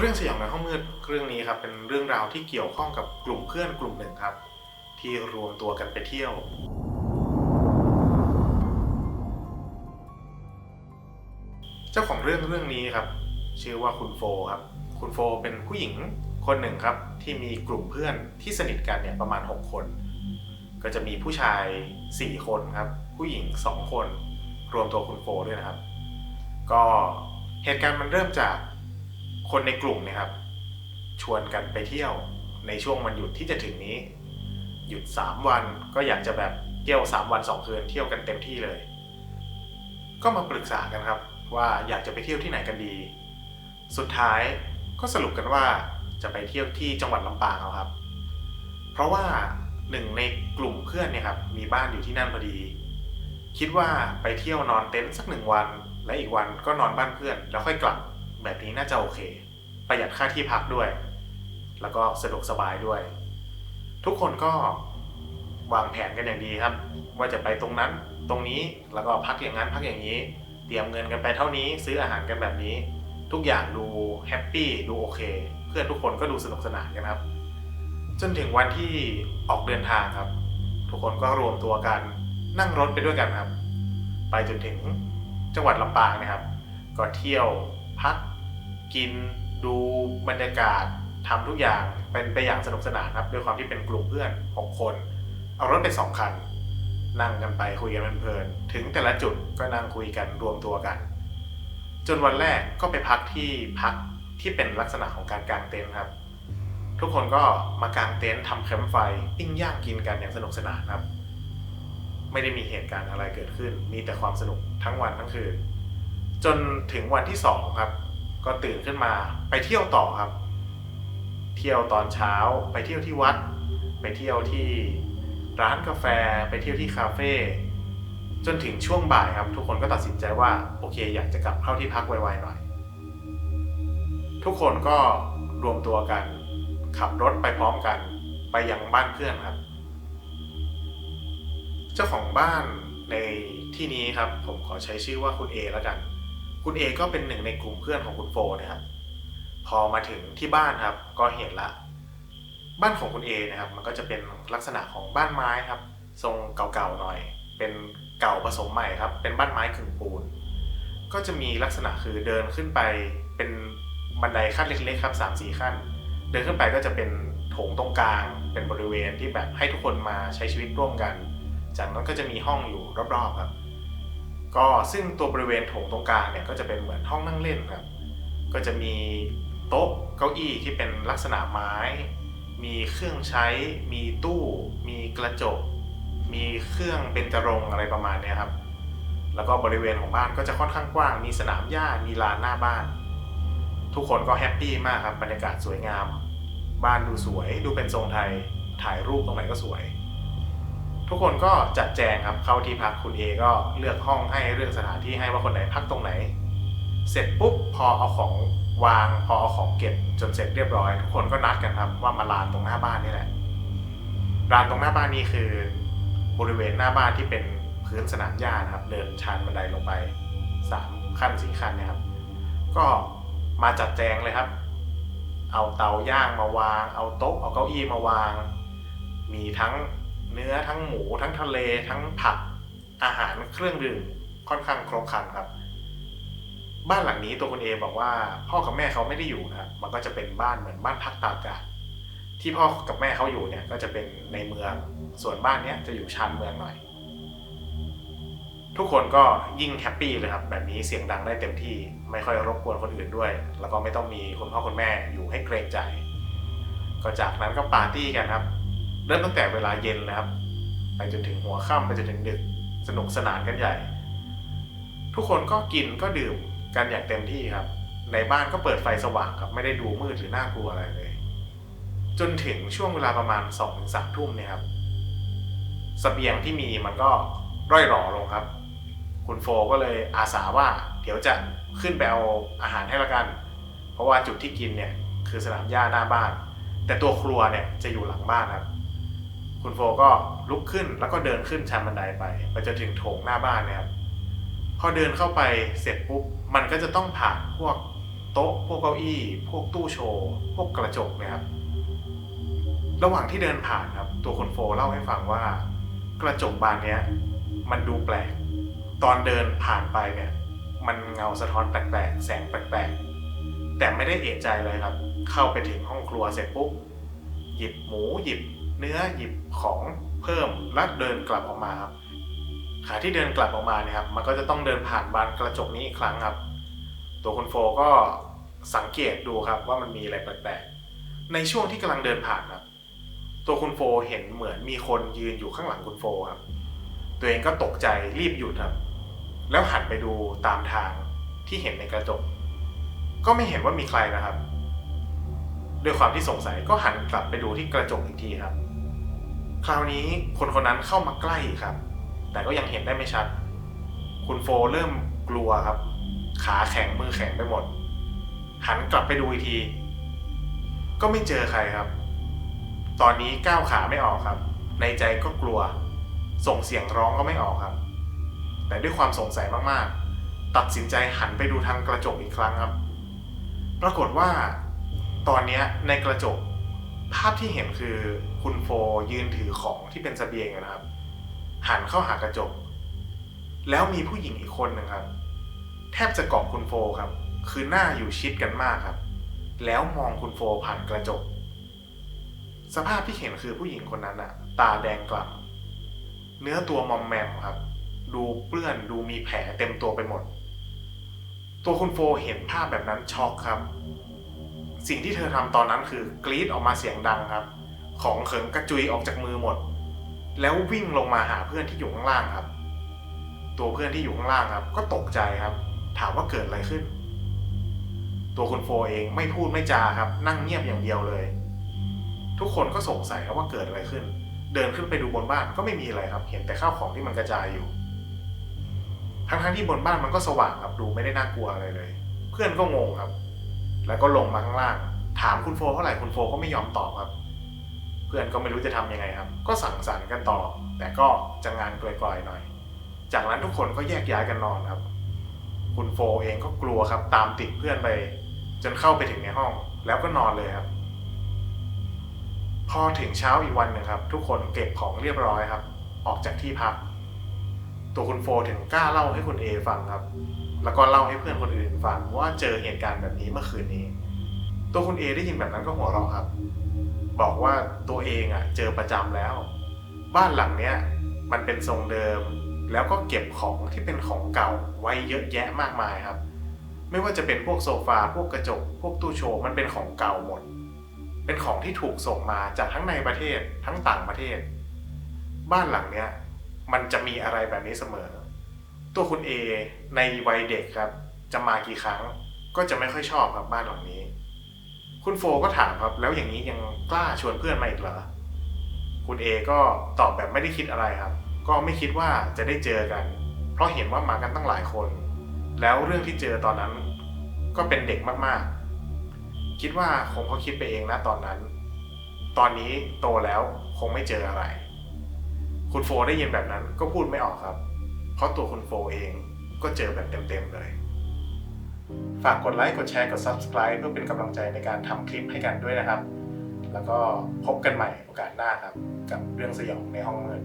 เรื่องสยองในห้องมืดเรื่องนี้ครับเป็นเรื่องราวที่เกี่ยวข้องกับกลุ่มเพื่อนกลุ่มหนึ่งครับ ที่รวมตัวกันไปเที่ยว เจ้าของเรื่องเรื่องนี้ครับ ชื่อว่าคุณโฟครับ คุณโฟเป็นผู้หญิงคนหนึ่งครับ ที่มีกลุ่มเพื่อนที่สนิทกันเนี่ยประมาณ 6 คน ก็จะมีผู้ชาย 4 คนครับ ผู้หญิง 2 คน รวมตัวคุณโฟด้วยนะครับ ก็เหตุการณ์มันเริ่มจาก คนในกลุ่มเนะครับ ชวนกันไปเที่ยวในช่วงวันหยุดที่จะถึงนี้ หยุด 3 วันก็อยากจะแบบเที่ยว 3 วัน 2 คืนเที่ยวกันเต็มที่เลย ก็มาปรึกษากันครับ ว่าอยากจะไปเที่ยวที่ไหนกันดี สุดท้ายก็สรุปกันว่าจะไปเที่ยวที่จังหวัดลำปางเอาครับ เพราะว่าหนึ่งในกลุ่มเพื่อนเนี่ยครับมีบ้านอยู่ที่นั่นพอดี คิดว่าไปเที่ยวนอนเต็นท์สักหนึ่งวัน และอีกวันก็นอนบ้านเพื่อนแล้วค่อยกลับ แบบนี้น่าจะโอเค ประหยัดค่าที่พักด้วย แล้วก็สะดวกสบายด้วย ทุกคนก็วางแผนกันอย่างดีครับ ว่าจะไปตรงนั้นตรงนี้แล้วก็พักอย่างนั้นพักอย่างนี้ เตรียมเงินกันไปเท่านี้ ซื้ออาหารกันแบบนี้ ทุกอย่างดูแฮปปี้ดูโอเค เพื่อนทุกคนก็ดูสนุกสนานกันครับ จนถึงวันที่ออกเดินทางครับ ทุกคนก็รวมตัวกันนั่งรถไปด้วยกันครับ ไปจนถึงจังหวัดลำปางนะครับ ก็เที่ยว พักกินดูบรรยากาศทำทุกอย่างเป็นไปอย่างสนุกสนานครับด้วยความที่เป็นกลุ่มเพื่อน6คน เอารถไปสองคัน นั่งกันไปคุยกันเพลินถึงแต่ละจุดก็นั่งคุยกันรวมตัวกัน จนวันแรกก็ไปพักที่พักที่เป็นลักษณะของการกางเต็นท์ครับ ทุกคนก็มากางเต็นท์ทำแคมป์ไฟปิ้งย่างกินกันอย่างสนุกสนานครับ ไม่ได้มีเหตุการณ์อะไรเกิดขึ้น มีแต่ความสนุกทั้งวันทั้งคืน จนถึงวันที่สองครับ ก็ตื่นขึ้นมาไปเที่ยวต่อครับ เที่ยวตอนเช้าไปเที่ยวที่วัด ไปเที่ยวที่ร้านกาแฟไปเที่ยวที่คาเฟ่จนถึงช่วงบ่ายครับ ทุกคนก็ตัดสินใจว่าโอเค อยากจะกลับเข้าที่พักไวๆหน่อย ทุกคนก็รวมตัวกัน ขับรถไปพร้อมกัน ไปยังบ้านเพื่อนครับ เจ้าของบ้านในที่นี้ครับ ผมขอใช้ชื่อว่าคุณเอแล้วกัน คุณเอก็เป็นหนึ่งในกลุ่มเพื่อนของคุณโฟนะครับ พอมาถึงที่บ้านครับ ก็เห็นละ บ้านของคุณเอนะครับ มันก็จะเป็นลักษณะของบ้านไม้ครับ ทรงเก่าๆหน่อย เป็นเก่าผสมใหม่ครับ เป็นบ้านไม้ขึงปูน ก็จะมีลักษณะคือเดินขึ้นไปเป็นบันไดขั้นเล็กๆครับสามสี่ขั้น เดินขึ้นไปก็จะเป็นโถงตรงกลาง เป็นบริเวณที่แบบให้ทุกคนมาใช้ชีวิตร่วมกัน จากนั้นก็จะมีห้องอยู่รอบๆครับ ก็ซึ่งตัวบริเวณโถงตรงกลางเนี่ยก็จะเป็นเหมือนห้องนั่งเล่นครับ ก็จะมีโต๊ะเก้าอี้ที่เป็นลักษณะไม้ มีเครื่องใช้ มีตู้ มีกระจก มีเครื่องเบญจรงอะไรประมาณนี้ครับ แล้วก็บริเวณของบ้านก็จะค่อนข้างกว้าง มีสนามหญ้า มีลานหน้าบ้าน ทุกคนก็แฮปปี้มากครับ บรรยากาศสวยงาม บ้านดูสวย ดูเป็นทรงไทย ถ่ายรูปตรงไหนก็สวย ทุกคนก็จัดแจงครับเข้าที่พักคุณเอก็เลือกห้องให้เลือกสถานที่ให้ว่าคนไหนพักตรงไหน เสร็จปุ๊บพอเอาของวางพอเอาของเก็บจนเสร็จเรียบร้อย ทุกคนก็นัดกันครับว่ามาลานตรงหน้าบ้านนี่แหละลานตรงหน้าบ้านนี่คือบริเวณหน้าบ้านที่เป็นพื้นสนามหญ้านะครับ เดินชันบันไดลงไปสามขั้นสี่ขั้นเนะครับ ก็มาจัดแจงเลยครับ เอาเตาย่างมาวาง เอาโต๊ะเอาเก้าอี้มาวาง มีทั้ง เนื้อทั้งหมูทั้งทะเลทั้งผักอาหารเครื่องดื่มค่อนข้างครบครันครับ บ้านหลังนี้ตัวคุณเอบอกว่า พ่อกับแม่เขาไม่ได้อยู่นะครับมันก็จะเป็นบ้านเหมือนบ้านพักตากอากาศที่พ่อกับแม่เขาอยู่เนี่ยก็จะเป็นในเมืองส่วนบ้านเนี้ยจะอยู่ชานเมืองหน่อย ทุกคนก็ยิ่งแฮปปี้เลยครับ แบบนี้เสียงดังได้เต็มที่ไม่ค่อยรบกวนคนอื่นด้วย แล้วก็ไม่ต้องมีคุณพ่อคุณแม่อยู่ให้เกรงใจ ก็จากนั้นก็ปาร์ตี้กันครับ เริ่มตั้งแต่เวลาเย็นนะครับ ไปจนถึงหัวค่ำไปจนถึงดึกสนุกสนานกันใหญ่ ทุกคนก็กินก็ดื่มกันอย่างเต็มที่ครับ ในบ้านก็เปิดไฟสว่างครับไม่ได้ดูมืดหรือน่ากลัวอะไรเลย จนถึงช่วงเวลาประมาณ2องถึงสามทุ่มเนี่ยครับสเสบียงที่มีมันก็ร่อยหรอลงครับ คุณโฟก็เลยอาสาว่าเดี๋ยวจะขึ้นไปเอาอาหารให้ละกัน เพราะว่าจุดที่กินเนี่ยคือสนามหญ้าหน้าบ้าน แต่ตัวครัวเนี่ยจะอยู่หลังบ้านครับ คุณโฟก็ลุกขึ้นแล้วก็เดินขึ้นชันบันไดไปไปจนถึงโถงหน้าบ้านนะครับพอเดินเข้าไปเสร็จปุ๊บมันก็จะต้องผ่านพวกโต๊ะพวกเก้าอี้ พวกตู้โชว์พวกกระจกนะครับ ระหว่างที่เดินผ่านครับ ตัวคุณโฟเล่าให้ฟังว่า กระจกบานเนี้ยมันดูแปลก ตอนเดินผ่านไปเนี่ย มันเงาสะท้อนแปลกๆแสงแปลกๆแต่ไม่ได้เอะใจเลยครับ เข้าไปถึงห้องครัวเสร็จปุ๊บหยิบหมูหยิบ เนื้อหยิบของเพิ่มแล้วเดินกลับออกมาครับขาที่เดินกลับออกมาเนี่ยครับมันก็จะต้องเดินผ่านบานกระจกนี้อีกครั้งครับ ตัวคุณโฟก็สังเกตดูครับว่ามันมีอะไรแปลกๆในช่วงที่กำลังเดินผ่านครับ ตัวคุณโฟเห็นเหมือนมีคนยืนอยู่ข้างหลังคุณโฟครับ ตัวเองก็ตกใจรีบหยุดครับ แล้วหันไปดูตามทางที่เห็นในกระจก ก็ไม่เห็นว่ามีใครนะครับ ด้วยความที่สงสัยก็หันกลับไปดูที่กระจกอีกทีครับ คราวนี้คนคนนั้นเข้ามาใกล้ครับ แต่ก็ยังเห็นได้ไม่ชัด คุณโฟเริ่มกลัวครับ ขาแข็งมือแข็งไปหมด หันกลับไปดูอีกที ก็ไม่เจอใครครับ ตอนนี้ก้าวขาไม่ออกครับ ในใจก็กลัว ส่งเสียงร้องก็ไม่ออกครับ แต่ด้วยความสงสัยมากๆ ตัดสินใจหันไปดูทางกระจกอีกครั้งครับ ปรากฏว่า ตอนนี้ในกระจกภาพที่เห็นคือ คุณโฟยืนถือของที่เป็นเสบียงอยู่นะครับ หันเข้าหากระจก แล้วมีผู้หญิงอีกคนหนึ่งครับ แทบจะเกาะคุณโฟครับ คือหน้าอยู่ชิดกันมากครับ แล้วมองคุณโฟผ่านกระจก สภาพที่เห็นคือผู้หญิงคนนั้นอะตาแดงกล่ำเนื้อตัวมอมแมมครับ ดูเปื้อนดูมีแผลเต็มตัวไปหมด ตัวคุณโฟเห็นภาพแบบนั้นช็อกครับ สิ่งที่เธอทำตอนนั้นคือกรีดออกมาเสียงดังครับ ของเขิงกระจุยออกจากมือหมด แล้ววิ่งลงมาหาเพื่อนที่อยู่ข้างล่างครับ ตัวเพื่อนที่อยู่ข้างล่างครับ ก็ตกใจครับ ถามว่าเกิดอะไรขึ้น ตัวคุณโฟเองไม่พูดไม่จาครับ นั่งเงียบอย่างเดียวเลย ทุกคนก็สงสัยครับว่าเกิดอะไรขึ้น เดินขึ้นไปดูบนบ้านก็ไม่มีอะไรครับ เห็นแต่ข้าวของที่มันกระจายอยู่ ทั้งๆที่บนบ้านมันก็สว่างครับดูไม่ได้น่ากลัวอะไรเลย เพื่อนก็งงครับ แล้วก็ลงมาข้างล่าง ถามคุณโฟเท่าไหร่คุณโฟก็ไม่ยอมตอบครับ เพื่อนก็ไม่รู้จะทำยังไงครับ ก็สั่งสรรค์กันต่อ แต่ก็จะงานกลอยๆหน่อย จากนั้นทุกคนก็แยกย้ายกันนอนครับ คุณโฟเองก็กลัวครับ ตามติดเพื่อนไป จนเข้าไปถึงในห้อง แล้วก็นอนเลยครับ พอถึงเช้าอีกวันหนึ่งครับ ทุกคนเก็บของเรียบร้อยครับ ออกจากที่พัก ตัวคุณโฟถึงกล้าเล่าให้คุณเอฟังครับ แล้วก็เล่าให้เพื่อนคนอื่นฟังว่าเจอเหตุการณ์แบบนี้เมื่อคืนนี้ ตัวคุณเอได้ยินแบบนั้นก็หัวเราะครับ บอกว่าตัวเองอะเจอประจำแล้ว บ้านหลังเนี้ยมันเป็นทรงเดิม แล้วก็เก็บของที่เป็นของเก่าไว้เยอะแยะมากมายครับ ไม่ว่าจะเป็นพวกโซฟาพวกกระจก พวกตู้โชว์มันเป็นของเก่าหมด เป็นของที่ถูกส่งมาจากทั้งในประเทศทั้งต่างประเทศ บ้านหลังเนี้ยมันจะมีอะไรแบบนี้เสมอ ตัวคุณเอในวัยเด็กครับ จะมากี่ครั้งก็จะไม่ค่อยชอบครับบ้านหลังนี้ คุณโฟก็ถามครับ แล้วอย่างนี้ยังกล้าชวนเพื่อนมาอีกเหรอ คุณเอก็ตอบแบบไม่ได้คิดอะไรครับ ก็ไม่คิดว่าจะได้เจอกัน เพราะเห็นว่ามากันตั้งหลายคน แล้วเรื่องที่เจอตอนนั้น ก็เป็นเด็กมากๆ คิดว่าคงเขาคิดไปเองนะตอนนั้น ตอนนี้โตแล้วคงไม่เจออะไร คุณโฟได้ยินแบบนั้นก็พูดไม่ออกครับ เพราะตัวคุณโฟเองก็เจอแบบเต็มๆเลย ฝากกดไลค์ กดแชร์ กด Subscribe เพื่อเป็นกำลังใจในการทำคลิปให้กันด้วยนะครับ แล้วก็พบกันใหม่โอกาสหน้าครับ กับเรื่องสยองในห้องมืด